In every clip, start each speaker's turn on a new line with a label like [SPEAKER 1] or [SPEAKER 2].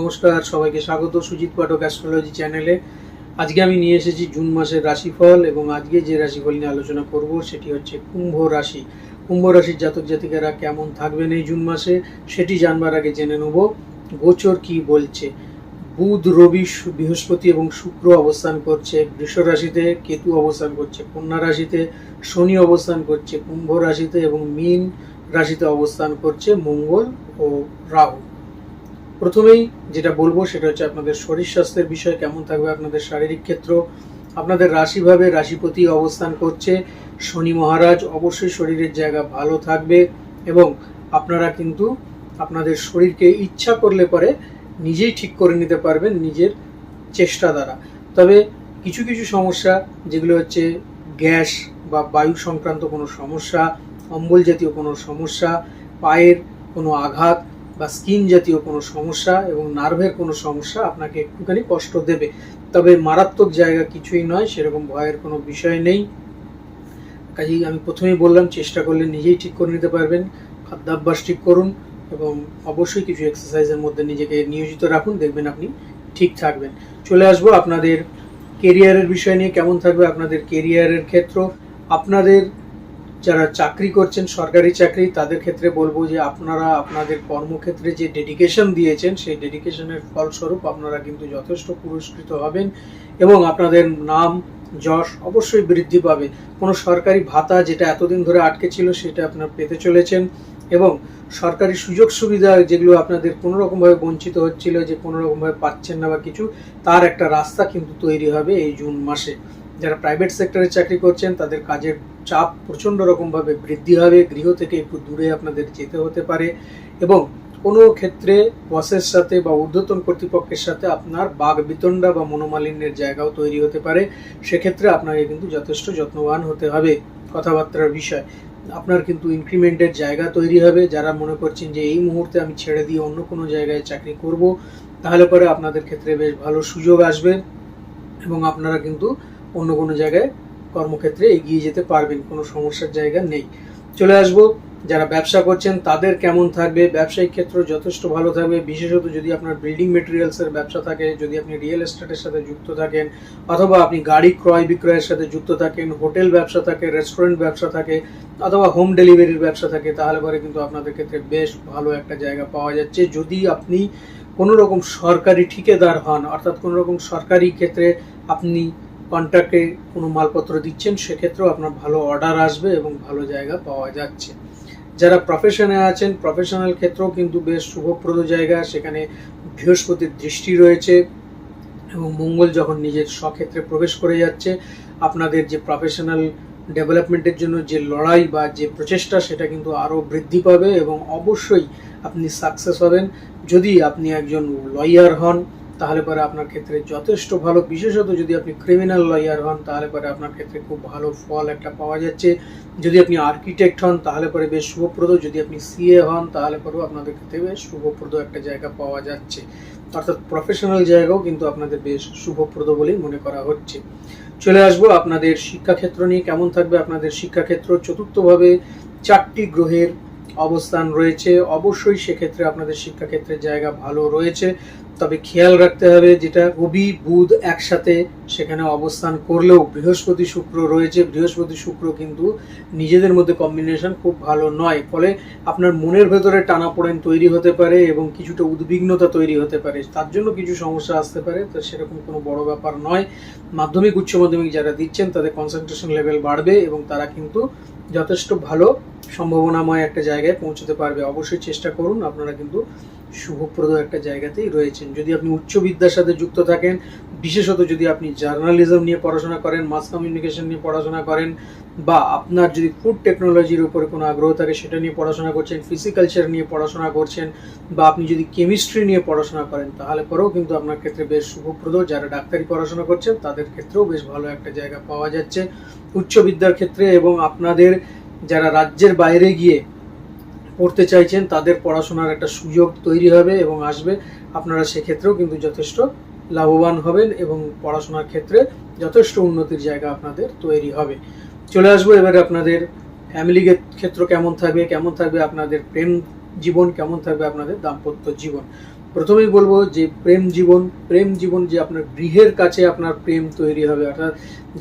[SPEAKER 1] নমস্কার, সবাইকে স্বাগত সুজিত পাঠক অ্যাস্ট্রোলজি চ্যানেলে আজকে আমি নিয়ে এসেছি জুন মাসের রাশিফল এবং আজকে যে রাশিফল নিয়ে আলোচনা করব সেটি হচ্ছে কুম্ভ রাশি। কুম্ভ রাশির জাতক জাতিকারা কেমন থাকবেন এই জুন মাসে সেটি জানবার আগে জেনে নেব। গোচর কি বলছে? বুধ, রবি বৃহস্পতি এবং শুক্র অবস্থান করছে বৃষ রাশিতে, কেতু অবস্থান করছে কন্যা রাশিতে, শনি অবস্থান করছে কুম্ভ রাশিতে এবং মীন রাশিতে অবস্থান করছে মঙ্গল ও রাহু। প্রথমেই যেটা বলব সেটা হচ্ছে আপনাদের শরীর স্বাস্থ্যের বিষয়, কেমন থাকবে আপনাদের শারীরিক ক্ষেত্র, আপনাদের রাশিভাবে রাশিপতি অবস্থান করছে, শনি মহারাজ অবশ্যই শরীরের জায়গা ভালো থাকবে এবং আপনারা কিন্তু আপনাদের শরীরকে ইচ্ছা করলে পরে নিজেই ঠিক করে নিতে পারবেন নিজের চেষ্টা দ্বারা। তবে কিছু কিছু সমস্যা যেগুলো হচ্ছে গ্যাস বা বায়ু সংক্রান্ত কোনো সমস্যা, অম্বল জাতীয় কোনো সমস্যা, পায়ের কোনো আঘাত বা স্কিন জাতীয় কোনো সমস্যা এবং নার্ভের কোনো সমস্যা আপনাকে একটুখানি কষ্ট দেবে। তবে মারাত্মক জায়গা কিছুই নয়, সেরকম ভয়ের কোনো বিষয় নেই। কাজেই আমি প্রথমেই বললাম, চেষ্টা করলে নিজেই ঠিক করে নিতে পারবেন। খাদ্যাভ্যাস ঠিক করুন এবং অবশ্যই কিছু এক্সারসাইজের মধ্যে নিজেকে নিয়োজিত রাখুন, দেখবেন আপনি ঠিক থাকবেন। চলে আসব আপনাদের কেরিয়ারের বিষয় নিয়ে, কেমন থাকবে আপনাদের কেরিয়ারের ক্ষেত্র? আপনাদের যারা চাকরি করছেন, সরকারি চাকরি, তাদের ক্ষেত্রে বলব যে আপনারা আপনাদের কর্মক্ষেত্রে যে ডেডিকেশন দিয়েছেন, সেই ডেডিকেশনের ফলস্বরূপ আপনারা কিন্তু যথেষ্ট পুরস্কৃত হবেন এবং আপনাদের নাম, যশ অবশ্যই বৃদ্ধি পাবে। কোনো সরকারি ভাতা যেটা এতদিন ধরে আটকে ছিল, সেটা আপনার পেতে চলেছেন এবং সরকারি সুযোগ সুবিধা যেগুলো আপনাদের কোনো রকমভাবে বঞ্চিত হচ্ছিল, যে কোনো রকমভাবে পাচ্ছেন না বা কিছু, তার একটা রাস্তা কিন্তু তৈরি হবে এই জুন মাসে। যারা প্রাইভেট সেক্টরে চাকরি করছেন, তাদের কাজের চাপ প্রচণ্ড রকমভাবে বৃদ্ধি হবে। গৃহ থেকে একটু দূরে আপনাদের যেতে হতে পারে এবং কোনো ক্ষেত্রে বসের সাথে বা ঊর্ধ্বতন কর্তৃপক্ষের সাথে আপনার বাঘ বিতণ্ডা বা মনোমালিন্যের জায়গাও তৈরি হতে পারে। সেক্ষেত্রে আপনাকে কিন্তু যথেষ্ট যত্নবান হতে হবে কথাবার্তার বিষয়। আপনার কিন্তু ইনক্রিমেন্টের জায়গা তৈরি হবে। যারা মনে করছেন যে এই মুহূর্তে আমি ছেড়ে দিয়ে অন্য কোনো জায়গায় চাকরি করব, তাহলে পরে আপনাদের ক্ষেত্রে বেশ ভালো সুযোগ আসবে এবং আপনারা কিন্তু অন্য কোনো জায়গায় কর্মক্ষেত্রে এগিয়ে যেতে পারবেন, কোনো সমস্যার জায়গা নেই। চলে আসব, যারা ব্যবসা করছেন, তাদের কেমন থাকবে? ব্যবসায়িক ক্ষেত্র যথেষ্ট ভালো থাকবে। বিশেষত যদি আপনার বিল্ডিং মেটেরিয়ালসের ব্যবসা থাকে, যদি আপনি রিয়েল এস্টেটের সাথে যুক্ত থাকেন, অথবা আপনি গাড়ি ক্রয় বিক্রয়ের সাথে যুক্ত থাকেন হোটেল ব্যবসা থাকে রেস্টুরেন্ট ব্যবসা থাকে, অথবা হোম ডেলিভারির ব্যবসা থাকে, তাহলে পরে কিন্তু আপনাদের ক্ষেত্রে বেশ ভালো একটা জায়গা পাওয়া যাচ্ছে। যদি আপনি কোনো রকম সরকারি ঠিকাদার হন, অর্থাৎ কোনো রকম সরকারি ক্ষেত্রে আপনি কন্ট্রাক্টে কোনো মালপত্র দিচ্ছেন, সেক্ষেত্রেও আপনার ভালো অর্ডার আসবে এবং ভালো জায়গা পাওয়া যাচ্ছে। যারা প্রফেশনে আছেন প্রফেশনাল ক্ষেত্রেও কিন্তু বেশ শুভপ্রদ জায়গা। সেখানে বৃহস্পতির দৃষ্টি রয়েছে এবং মঙ্গল যখন নিজের স্বক্ষেত্রে প্রবেশ করে যাচ্ছে, আপনাদের যে প্রফেশনাল ডেভেলপমেন্টের জন্য যে লড়াই বা যে প্রচেষ্টা, সেটা কিন্তু আরও বৃদ্ধি পাবে এবং অবশ্যই আপনি সাকসেস হবেন। যদি আপনি একজন লয়ার হন তাহলে পরে আপনার ক্ষেত্রে যথেষ্ট ভালো। বিশেষত যদি আপনি ক্রিমিনাল লয়ার হন, তাহলে পরে আপনার ক্ষেত্রে খুব ভালো ফল একটা পাওয়া যাচ্ছে। যদি আপনি আর্কিটেক্ট হন, তাহলে পরে বেশ শুভপ্রদ যদি আপনি সিএ হন, তাহলে পরেও আপনাদের ক্ষেত্রে বেশ শুভপ্রদ একটা জায়গা পাওয়া যাচ্ছে। অর্থাৎ প্রফেশনাল জায়গাও কিন্তু আপনাদের বেশ শুভপ্রদ বলেই মনে করা হচ্ছে। চলে আসব আপনাদের শিক্ষাক্ষেত্র নিয়ে। কেমন থাকবে আপনাদের শিক্ষাক্ষেত্র? চতুর্থভাবে চারটি গ্রহের অবস্থান রয়েছে। অবশ্যই সেক্ষেত্রে আপনাদের শিক্ষাক্ষেত্রের জায়গা ভালো রয়েছে। তবে খেয়াল রাখতে হবে যেটা রবি, বুধ একসাথে সেখানে অবস্থান করলেও বৃহস্পতি শুক্র রয়েছে। বৃহস্পতি শুক্র কিন্তু নিজেদের মধ্যে কম্বিনেশন খুব ভালো নয়। ফলে আপনার মনের ভেতরে টানাপোড়েন তৈরি হতে পারে এবং কিছুটা উদ্বিগ্নতা তৈরি হতে পারে। তার জন্য কিছু সমস্যা আসতে পারে, তো সেরকম কোনো বড় ব্যাপার নয়। মাধ্যমিক, উচ্চ মাধ্যমিক যারা দিচ্ছেন, তাদের কনসেন্ট্রেশন লেভেল বাড়বে এবং তারা কিন্তু যথেষ্ট ভালো সম্ভাবনাময় একটা জায়গায় পৌঁছতে পারবে। অবশ্যই চেষ্টা করুন, আপনারা কিন্তু শুভপ্রদ একটা জায়গাতেই রয়েছেন। যদি আপনি উচ্চ বিদ্যার সাথে যুক্ত থাকেন বিশেষত যদি আপনি জার্নালিজম নিয়ে পড়াশোনা করেন মাস কমিউনিকেশন নিয়ে পড়াশোনা করেন, বা আপনার যদি ফুড টেকনোলজির উপরে কোনো আগ্রহ থাকে, সেটা নিয়ে পড়াশোনা করছেন ফিজিক্যালচার নিয়ে পড়াশোনা করছেন, বা আপনি যদি কেমিস্ট্রি নিয়ে পড়াশোনা করেন, তাহলে পরেও কিন্তু আপনার ক্ষেত্রে বেশ শুভপ্রদ। যারা ডাক্তারি পড়াশোনা করছেন, তাদের ক্ষেত্রেও বেশ ভালো একটা জায়গা পাওয়া যাচ্ছে। উচ্চ বিদ্যার ক্ষেত্রে এবং আপনাদের যারা রাজ্যের বাইরে গিয়ে পড়তে চাইছেন, তাদের পড়াশোনার একটা সুযোগ তৈরি হবে এবং আসবে। আপনারা সেক্ষেত্রেও কিন্তু যথেষ্ট লাভবান হবেন এবং পড়াশোনার ক্ষেত্রে যথেষ্ট উন্নতির জায়গা আপনাদের তৈরি হবে। চলে আসব এবারে আপনাদের ফ্যামিলি ক্ষেত্র কেমন থাকবে কেমন থাকবে আপনাদের প্রেম জীবন, কেমন থাকবে আপনাদের দাম্পত্য জীবন? প্রথমেই বলব যে প্রেম জীবন প্রেম জীবন যে আপনার গৃহের কাছে আপনার প্রেম তৈরি হবে, অর্থাৎ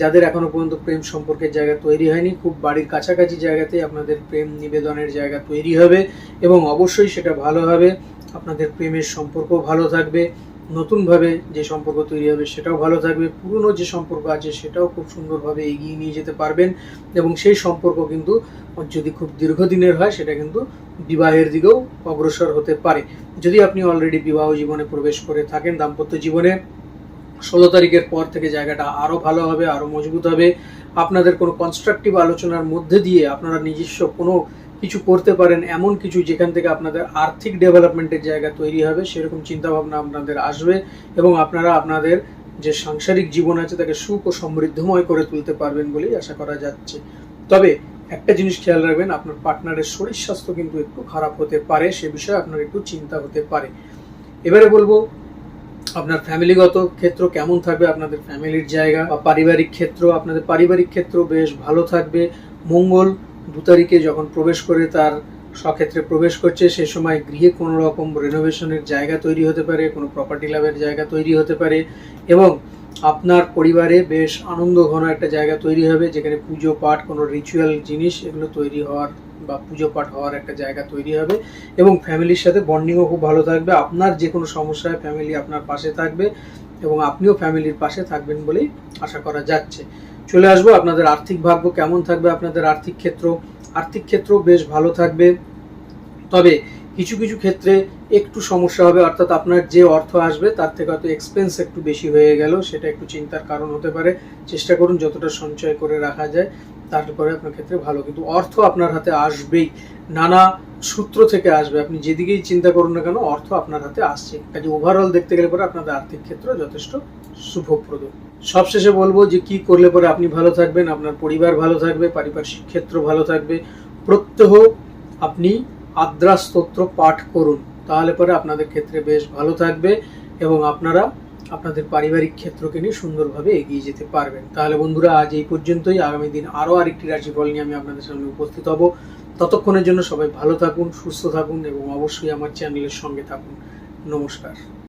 [SPEAKER 1] যাদের এখনও পর্যন্ত প্রেম সম্পর্কের জায়গা তৈরি হয়নি, খুব বাড়ির কাছাকাছি জায়গাতে আপনাদের প্রেম নিবেদনের জায়গা তৈরি হবে এবং অবশ্যই সেটা ভালো হবে, আপনাদের প্রেমের সম্পর্ক ভালো থাকবে নতুনভাবে যে সম্পর্ক তৈরি হবে সেটাও ভালো থাকবে। পুরনো যে সম্পর্ক আছে সেটাও খুব সুন্দরভাবে এগিয়ে নিয়ে যেতে পারবেন এবং সেই সম্পর্ক কিন্তু যদি খুব দীর্ঘদিনের হয় সেটা কিন্তু বিবাহের দিকেও অগ্রসর হতে পারে। যদি আপনি অলরেডি বিবাহ জীবনে প্রবেশ করে থাকেন দাম্পত্য জীবনে, ষোলো তারিখের পর থেকে জায়গাটা আরও ভালো হবে, আরও মজবুত হবে। আপনাদের কোনো কনস্ট্রাকটিভ আলোচনার মধ্যে দিয়ে আপনারা নিজস্ব কোনো কিছু করতে পারেন, এমন কিছু যেখান থেকে আপনাদের আর্থিক ডেভেলপমেন্টের জায়গা তৈরি হবে, সেরকম চিন্তাভাবনা আপনাদের আসবে এবং আপনারা আপনাদের যে সাংসারিক জীবন আছে তাকে সুখ ও সমৃদ্ধময় করে তুলতে পারবেন বলেই আশা করা যাচ্ছে। তবে একটা জিনিস খেয়াল রাখবেন, আপনার পার্টনারের শরীর স্বাস্থ্য কিন্তু একটু খারাপ হতে পারে, সে বিষয়ে আপনার একটু চিন্তা হতে পারে। এবারে বলব, আপনার ফ্যামিলিগত ক্ষেত্র কেমন থাকবে, আপনাদের ফ্যামিলির জায়গা বা পারিবারিক ক্ষেত্র, আপনাদের পারিবারিক ক্ষেত্র বেশ ভালো থাকবে, মঙ্গল দু তারিখে যখন প্রবেশ করে তার স্বক্ষেত্রে প্রবেশ করছে, সে সময় গৃহে কোনো রকম রেনোভেশনের জায়গা তৈরি হতে পারে, কোনো প্রপার্টি লাভের জায়গা তৈরি হতে পারে এবং আপনার পরিবারে বেশ আনন্দ ঘন একটা জায়গা তৈরি হবে যেখানে পুজো পাঠ, কোনো রিচুয়াল জিনিস এগুলো তৈরি হওয়ার বা পুজো পাঠ হওয়ার একটা জায়গা তৈরি হবে এবং ফ্যামিলির সাথে বন্ডিংও খুব ভালো থাকবে। আপনার যে কোনো সমস্যায় ফ্যামিলি আপনার পাশে থাকবে। এবং আপনিও ফ্যামিলির পাশে থাকবেন বলেই আশা করা যাচ্ছে। চলে আসব আপনাদের আর্থিক ভাগ্য কেমন থাকবে, আপনাদের আর্থিক ক্ষেত্র। আর্থিক ক্ষেত্র বেশ ভালো থাকবে। তবে কিছু কিছু ক্ষেত্রে একটু সমস্যা হবে, অর্থাৎ আপনার যে অর্থ আসবে তার থেকে হয়তো এক্সপেন্স একটু বেশি হয়ে গেল, সেটা একটু চিন্তার কারণ হতে পারে। চেষ্টা করুন যতটা সঞ্চয় করে রাখা যায়। তারপরে আপনার ক্ষেত্রে ভালো। কিন্তু অর্থ আপনার হাতে আসবেই। নানা সূত্র থেকে আসবে। আপনি যেদিকেই চিন্তা করুন না কেন, অর্থ আপনার হাতে আসছে। কাজে ওভারঅল দেখতে গেলে পরে আপনাদের আর্থিক ক্ষেত্র যথেষ্ট শুভপ্রদ। সবশেষে বলব যে, কি করলে পরে আপনি ভালো থাকবেন, আপনার পরিবার ভালো থাকবে, পারিপার্শ্বিক ক্ষেত্র ভালো থাকবে। প্রত্যহ আপনি আদ্রা স্তোত্র পাঠ করুন। তাহলে পরে আপনাদের ক্ষেত্রে বেশ ভালো থাকবে এবং আপনারা আপনাদের পারিবারিক ক্ষেত্রকে নিয়ে সুন্দরভাবে এগিয়ে যেতে পারবেন। তাহলে বন্ধুরা, আজ এই পর্যন্তই। আগামী দিন আরও আরেকটি রাশিফল নিয়ে আমি আপনাদের সামনে উপস্থিত হব। ততক্ষণের জন্য সবাই ভালো থাকুন, সুস্থ থাকুন এবং অবশ্যই আমার চ্যানেলের সঙ্গে থাকুন। নমস্কার।